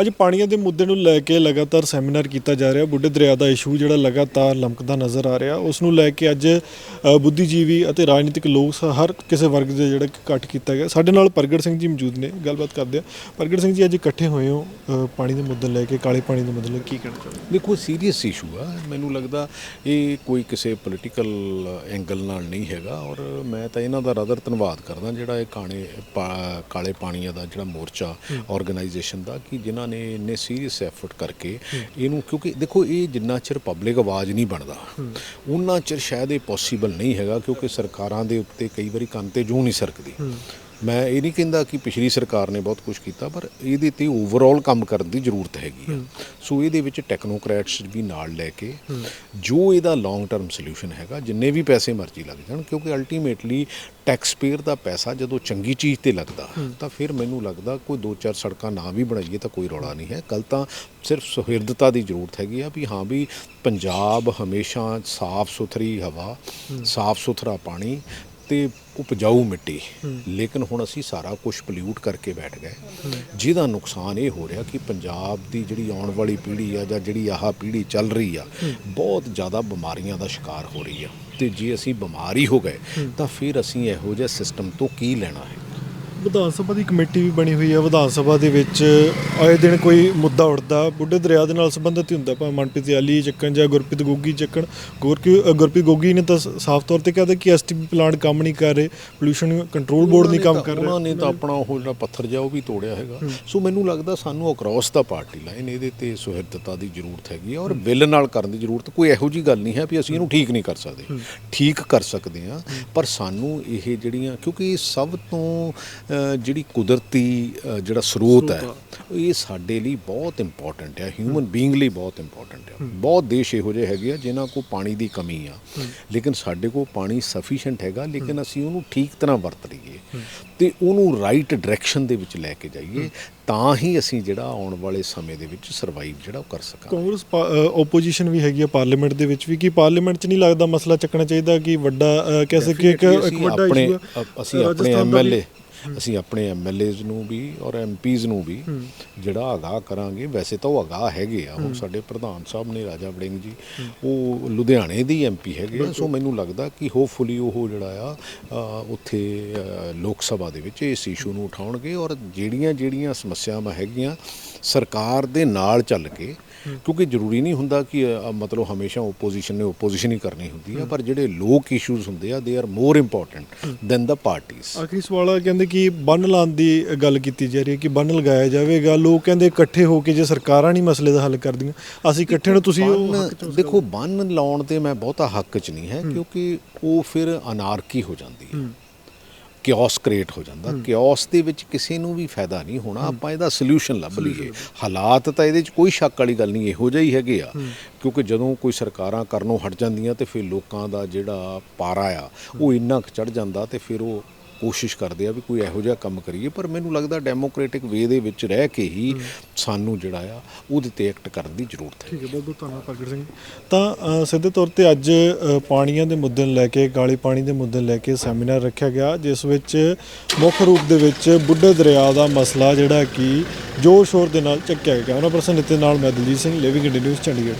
ਅੱਜ ਪਾਣੀਆਂ ਦੇ ਮੁੱਦੇ ਨੂੰ ਲੈ ਕੇ ਲਗਾਤਾਰ ਸੈਮੀਨਾਰ ਕੀਤਾ ਜਾ ਰਿਹਾ। ਬੁੱਢੇ ਦਰਿਆ ਦਾ ਇਸ਼ੂ ਜਿਹੜਾ ਲਗਾਤਾਰ ਲਮਕਦਾ ਨਜ਼ਰ ਆ ਰਿਹਾ। ਉਸ ਨੂੰ ਲੈ ਕੇ ਅੱਜ ਬੁੱਧੀਜੀਵੀ ਅਤੇ ਰਾਜਨੀਤਿਕ ਲੋਕ ਹਰ ਕਿਸੇ ਵਰਗ ਦੇ ਜਿਹੜਾ ਇਕੱਠ ਕੀਤਾ ਗਿਆ। ਸਾਡੇ ਨਾਲ ਪ੍ਰਗਟ ਸਿੰਘ ਜੀ ਮੌਜੂਦ ਨੇ। ਗੱਲਬਾਤ ਕਰਦੇ ਆ ਪ੍ਰਗਟ ਸਿੰਘ ਜੀ ਅੱਜ ਇਕੱਠੇ ਹੋਏ ਹੋ ਪਾਣੀ ਦੇ ਮੁੱਦੇ ਲੈ ਕੇ ਕਾਲੇ ਪਾਣੀ ਦੇ ਮੁੱਦੇ ਲੈ ਕੇ ਕਹਿਣਾ ਚਾਹੁੰਦੇ ਦੇਖੋ ਸੀਰੀਅਸ ਇਸ਼ੂ ਆ। ਮੈਨੂੰ ਲੱਗਦਾ ਇਹ ਕੋਈ ਕਿਸੇ ਪੋਲੀਟੀਕਲ ਐਂਗਲ ਨਾਲ ਨਹੀਂ ਹੈਗਾ ਔਰ ਮੈਂ ਤਾਂ ਇਹਨਾਂ ਦਾ ਰਦਰ ਧੰਨਵਾਦ ਕਰਦਾ ਜਿਹੜਾ ਇਹ ਕਾਣੇ ਕਾਲੇ ਪਾਣੀਆਂ ਦਾ ਜਿਹੜਾ ਮੋਰਚਾ ਆਰਗੇਨਾਈਜੇਸ਼ਨ ਦਾ ਕਿ ਜਿਨ੍ਹਾਂ ਨੇ ਇੰਨੇ ਸੀਰੀਅਸ ਐਫਰਟ ਕਰਕੇ ਇਹਨੂੰ ਕਿਉਂਕਿ ਦੇਖੋ ਇਹ ਜਿੰਨਾ ਚਿਰ ਪਬਲਿਕ ਆਵਾਜ਼ ਨਹੀਂ ਬਣਦਾ ਉਹਨਾਂ ਚਿਰ ਸ਼ਾਇਦ ਇਹ ਪੋਸੀਬਲ ਨਹੀਂ ਹੈਗਾ ਕਿਉਂਕਿ ਸਰਕਾਰਾਂ ਦੇ ਉੱਤੇ ਕਈ ਵਾਰੀ ਕੰਨ ਤੇ ਜੂੰ ਨਹੀਂ ਸਰਕਦੀ। ਮੈਂ ਇਹ ਨਹੀਂ ਕਹਿੰਦਾ ਕਿ ਪਿਛਲੀ ਸਰਕਾਰ ਨੇ ਬਹੁਤ ਕੁਝ ਕੀਤਾ ਪਰ ਇਹਦੇ ਤੇ ਓਵਰਆਲ ਕੰਮ ਕਰਨ ਦੀ ਜ਼ਰੂਰਤ ਹੈਗੀ ਆ। ਸੋ ਇਹਦੇ ਵਿੱਚ ਟੈਕਨੋਕ੍ਰੈਟਸ ਵੀ ਨਾਲ ਲੈ ਕੇ ਜੋ ਇਹਦਾ ਲੌਂਗ ਟਰਮ ਸੋਲੂਸ਼ਨ ਹੈਗਾ ਜਿੰਨੇ ਵੀ ਪੈਸੇ ਮਰਜ਼ੀ ਲੱਗ ਜਾਣ ਕਿਉਂਕਿ ਅਲਟੀਮੇਟਲੀ ਟੈਕਸ ਪੇਅਰ ਦਾ ਪੈਸਾ ਜਦੋਂ ਚੰਗੀ ਚੀਜ਼ ਤੇ ਲੱਗਦਾ ਤਾਂ ਫਿਰ ਮੈਨੂੰ ਲੱਗਦਾ ਕੋਈ ਦੋ ਚਾਰ ਸੜਕਾਂ ਨਾ ਵੀ ਬਣਾਈਏ ਤਾਂ ਕੋਈ ਰੌਲਾ ਨਹੀਂ ਹੈ। ਕੱਲ ਤਾਂ ਸਿਰਫ ਸੁਹਿਰਦਤਾ ਦੀ ਜ਼ਰੂਰਤ ਹੈਗੀ ਆ ਵੀ ਹਾਂ ਵੀ ਪੰਜਾਬ ਹਮੇਸ਼ਾ ਸਾਫ਼ ਸੁਥਰੀ ਹਵਾ ਸਾਫ਼ ਸੁਥਰਾ ਪਾਣੀ ਤੇ ਉਪਜਾਊ ਮਿੱਟੀ। ਲੇਕਿਨ ਹੁਣ ਅਸੀਂ ਸਾਰਾ ਕੁਝ ਪੋਲਿਊਟ ਕਰਕੇ ਬੈਠ ਗਏ। ਜਿਹਦਾ ਨੁਕਸਾਨ ਇਹ ਹੋ ਰਿਹਾ ਕਿ ਪੰਜਾਬ ਦੀ ਜਿਹੜੀ ਆਉਣ ਵਾਲੀ ਪੀੜ੍ਹੀ ਆ ਜਾਂ ਜਿਹੜੀ ਆਹ ਪੀੜ੍ਹੀ ਚੱਲ ਰਹੀ ਆ ਬਹੁਤ ਜ਼ਿਆਦਾ ਬਿਮਾਰੀਆਂ ਦਾ ਸ਼ਿਕਾਰ ਹੋ ਰਹੀ ਆ। ਤੇ ਜੇ ਅਸੀਂ ਬਿਮਾਰੀ ਹੋ ਗਏ ਤਾਂ ਫਿਰ ਅਸੀਂ ਇਹੋ ਜਿਹੇ ਸਿਸਟਮ ਤੋਂ ਕੀ ਲੈਣਾ ਹੈ? ਵਿਧਾਨ ਸਭਾ ਦੀ ਕਮੇਟੀ ਵੀ ਬਣੀ ਹੋਈ ਹੈ ਵਿਧਾਨ ਸਭਾ ਦੇ ਵਿੱਚ ਆਏ ਦਿਨ ਕੋਈ ਮੁੱਦਾ ਉੱਠਦਾ ਬੁੱਢੇ ਦਰਿਆ ਦੇ ਨਾਲ ਸੰਬੰਧਿਤ ਹੀ ਹੁੰਦਾ ਭਾਵੇਂ ਮਨਪ੍ਰੀਤ ਯਾਲੀ ਚੱਕਣ ਜਾਂ ਗੁਰਪ੍ਰੀਤ ਗੋਗੀ ਚੱਕਣ। ਗੁਰਕੀ ਗੁਰਪ੍ਰੀਤ ਗੋਗੀ ਨੇ ਤਾਂ ਸਾਫ਼ ਤੌਰ ਤੇ ਕਹਿੰਦਾ ਕਿ ਐਸਟੀਪੀ ਪਲਾਂਟ ਕੰਮ ਨਹੀਂ ਕਰ ਰਹੇ ਪੋਲੂਸ਼ਨ ਕੰਟਰੋਲ ਬੋਰਡ ਨਹੀਂ ਕੰਮ ਕਰ ਉਹਨਾਂ ਰਿਹਾ। ਨੇ ਤਾਂ ਆਪਣਾ ਉਹ ਜਿਹੜਾ ਪੱਥਰ ਜਿਹਾ ਉਹ ਵੀ ਤੋੜਿਆ ਹੈਗਾ। ਸੋ ਮੈਨੂੰ ਲੱਗਦਾ ਸਾਨੂੰ ਅਕ੍ਰੋਸ ਦਾ ਪਾਰਟੀ ਲਾਈਨ ਇਹਦੇ ਤੇ ਸੁਹਿਰਦਤਾ ਦੀ ਜ਼ਰੂਰਤ ਹੈਗੀ ਔਰ ਵਿਲ ਨਾਲ ਕਰਨ ਦੀ ਜ਼ਰੂਰਤ ਕੋਈ ਇਹੋ ਜੀ ਗੱਲ ਨਹੀਂ ਹੈ ਵੀ ਅਸੀਂ ਇਹਨੂੰ ਠੀਕ ਨਹੀਂ ਕਰ ਸਕਦੇ। ਠੀਕ ਕਰ ਸਕਦੇ ਹਾਂ ਪਰ ਸਾਨੂੰ ਇਹ ਜਿਹੜੀਆਂ ਕਿਉਂਕਿ ਸਭ ਤੋਂ ਜਿਹੜੀ ਕੁਦਰਤੀ ਜਿਹੜਾ ਸਰੋਤ ਹੈ ਇਹ ਸਾਡੇ ਲਈ ਬਹੁਤ ਇੰਪੋਰਟੈਂਟ ਹੈ ਹਿਊਮਨ ਬੀਇੰਗ ਲਈ ਬਹੁਤ ਇੰਪੋਰਟੈਂਟ ਹੈ। ਬਹੁਤ ਦੇਸ਼ ਇਹੋ ਜਿਹੇ ਹੈਗੇ ਆ ਜਿਨ੍ਹਾਂ ਕੋਲ ਪਾਣੀ ਦੀ ਕਮੀ ਆ। ਲੇਕਿਨ ਸਾਡੇ ਕੋਲ ਪਾਣੀ ਸਫੀਸ਼ੀਐਂਟ ਹੈਗਾ ਲੇਕਿਨ ਅਸੀਂ ਉਹਨੂੰ ਠੀਕ ਤਰ੍ਹਾਂ ਵਰਤ ਲਈਏ ਤੇ ਉਹਨੂੰ ਰਾਈਟ ਡਾਇਰੈਕਸ਼ਨ ਦੇ ਵਿੱਚ ਲੈ ਕੇ ਜਾਈਏ ਤਾਂ ਹੀ ਅਸੀਂ ਜਿਹੜਾ ਆਉਣ ਵਾਲੇ ਸਮੇਂ ਦੇ ਵਿੱਚ ਸਰਵਾਈਵ ਜਿਹੜਾ ਉਹ ਕਰ ਸਕਾਂਗੇ। ਕਾਂਗਰਸ ਓਪੋਜੀਸ਼ਨ ਵੀ ਹੈਗੀ ਹੈ ਪਾਰਲੀਮੈਂਟ ਦੇ ਵਿੱਚ ਵੀ ਕਿ ਪਾਰਲੀਮੈਂਟ 'ਚ ਨਹੀਂ ਲੱਗਦਾ ਮਸਲਾ ਚੱਕਣਾ ਚਾਹੀਦਾ ਕਿ ਵੱਡਾ ਕਹਿ ਸਕੀਏ ਇੱਕ Definitely ਇੱਕ ਵੱਡਾ। ਅ- ਅਸੀਂ ਆਪਣੇ ਐਮਐਲਏ ਅਸੀਂ ਆਪਣੇ ਐਮਐਲਏਜ਼ ਨੂੰ ਵੀ ਔਰ ਐਮਪੀਜ਼ ਨੂੰ ਵੀ ਜਿਹੜਾ ਆਗਾਹ ਕਰਾਂਗੇ ਵੈਸੇ ਤਾਂ ਉਹ ਆਗਾਹ ਹੈਗੇ ਆ। ਹੁਣ ਸਾਡੇ ਪ੍ਰਧਾਨ ਸਾਹਿਬ ਨੇ ਰਾਜਾ ਵੜਿੰਗ ਜੀ ਉਹ ਲੁਧਿਆਣੇ ਦੀ ਐਮਪੀ ਹੈਗੇ ਆ। ਸੋ ਮੈਨੂੰ ਲੱਗਦਾ ਕਿ ਹੋਪਫੁਲੀ ਉਹ ਜਿਹੜਾ ਆ ਉੱਥੇ ਲੋਕ ਸਭਾ ਦੇ ਵਿੱਚ ਇਸ ਇਸ਼ੂ ਨੂੰ ਉਠਾਉਣਗੇ ਔਰ ਜਿਹੜੀਆਂ ਜਿਹੜੀਆਂ ਸਮੱਸਿਆਵਾਂ ਹੈਗੀਆਂ ਸਰਕਾਰ ਦੇ ਨਾਲ ਚੱਲ ਕੇ ਕਿਉਂਕਿ ਜ਼ਰੂਰੀ ਨਹੀਂ ਹੁੰਦਾ ਕਿ ਮਤਲਬ ਹਮੇਸ਼ਾ ਓਪੋਜੀਸ਼ਨ ਨੇ ਓਪੋਜੀਸ਼ਨ ਹੀ ਕਰਨੀ ਹੁੰਦੀ ਆ ਪਰ ਜਿਹੜੇ ਲੋਕ ਇਸ਼ੂਜ਼ ਹੁੰਦੇ ਆ they are more important than the parties ਆਖਰੀ ਸਵਾਲ ਆ ਕਹਿੰਦੇ ਕਿ ਬੰਨ ਲਾਉਣ ਦੀ ਗੱਲ ਕੀਤੀ ਜਾ ਰਹੀ ਹੈ ਕਿ ਬੰਨ ਲਗਾਇਆ ਜਾਵੇਗਾ। ਲੋਕ ਕਹਿੰਦੇ ਇਕੱਠੇ ਹੋ ਕੇ ਜੇ ਸਰਕਾਰਾਂ ਨਹੀਂ ਮਸਲੇ ਦਾ ਹੱਲ ਕਰਦੀਆਂ ਅਸੀਂ ਇਕੱਠੇ ਨੂੰ ਤੁਸੀਂ ਉਹ ਦੇਖੋ ਬੰਨ ਲਾਉਣ ਤੇ ਮੈਂ ਬਹੁਤਾ ਹੱਕ 'ਚ ਨਹੀਂ ਹੈ ਕਿਉਂਕਿ ਉਹ ਫਿਰ ਅਨਾਰਕੀ ਹੋ ਜਾਂਦੀ ਹੈ। ਕਿਓਸ ਕ੍ਰੀਏਟ ਹੋ ਜਾਂਦਾ। ਕਿਓਸ ਦੇ ਵਿੱਚ ਕਿਸੇ ਨੂੰ ਵੀ ਫਾਇਦਾ ਨਹੀਂ ਹੋਣਾ। ਆਪਾਂ ਇਹਦਾ ਸੋਲੂਸ਼ਨ ਲੱਭ ਲਈਏ। ਹਾਲਾਤ ਤਾਂ ਇਹਦੇ 'ਚ ਕੋਈ ਸ਼ੱਕ ਵਾਲੀ ਗੱਲ ਨਹੀਂ ਇਹੋ ਜਿਹੇ ਹੀ ਹੈਗੇ ਆ। ਕਿਉਂਕਿ ਜਦੋਂ ਕੋਈ ਸਰਕਾਰਾਂ ਕਰਨੋਂ ਹਟ ਜਾਂਦੀਆਂ ਤੇ ਫਿਰ ਲੋਕਾਂ ਦਾ ਜਿਹੜਾ ਪਾਰਾ ਆ ਉਹ ਇੰਨਾ ਚੜ ਜਾਂਦਾ ਤੇ ਫਿਰ ਉਹ ਕੋਸ਼ਿਸ਼ ਕਰਦੇ ਆ ਵੀ ਕੋਈ ਇਹੋ ਜਿਹਾ ਕੰਮ ਕਰੀਏ ਪਰ ਮੈਨੂੰ ਲੱਗਦਾ ਡੈਮੋਕ੍ਰੈਟਿਕ ਵੇ ਦੇ ਵਿੱਚ ਰਹਿ ਕੇ ਹੀ ਸਾਨੂੰ ਜਿਹੜਾ ਆ ਉਹਦੇ ਤੇ ਐਕਟ ਕਰਨ ਦੀ ਜ਼ਰੂਰਤ ਹੈ। ਠੀਕ ਹੈ ਬਹੁਤ ਬਹੁਤ ਧੰਨਵਾਦ ਪ੍ਰਗਟ ਸਿੰਘ ਤਾਂ ਸਿੱਧੇ ਤੌਰ ਤੇ ਅੱਜ ਪਾਣੀਆਂ ਦੇ ਮੁੱਦੇ ਨੂੰ ਲੈ ਕੇ ਕਾਲੇ ਪਾਣੀ ਦੇ ਮੁੱਦੇ ਨੂੰ ਲੈ ਕੇ ਸੈਮੀਨਾਰ ਰੱਖਿਆ ਗਿਆ ਜਿਸ ਵਿੱਚ ਮੁੱਖ ਰੂਪ ਦੇ ਵਿੱਚ ਬੁੱਢੇ ਦਰਿਆ ਦਾ ਮਸਲਾ ਜਿਹੜਾ ਕਿ ਜ਼ੋਰ ਸ਼ੋਰ ਦੇ ਨਾਲ ਚੱਕਿਆ ਗਿਆ। ਉਹਨਾਂ ਪਰਸਨ ਨਿਤੇ ਨਾਲ ਮੈਂ Daljit Singh Living India News Chandigarh.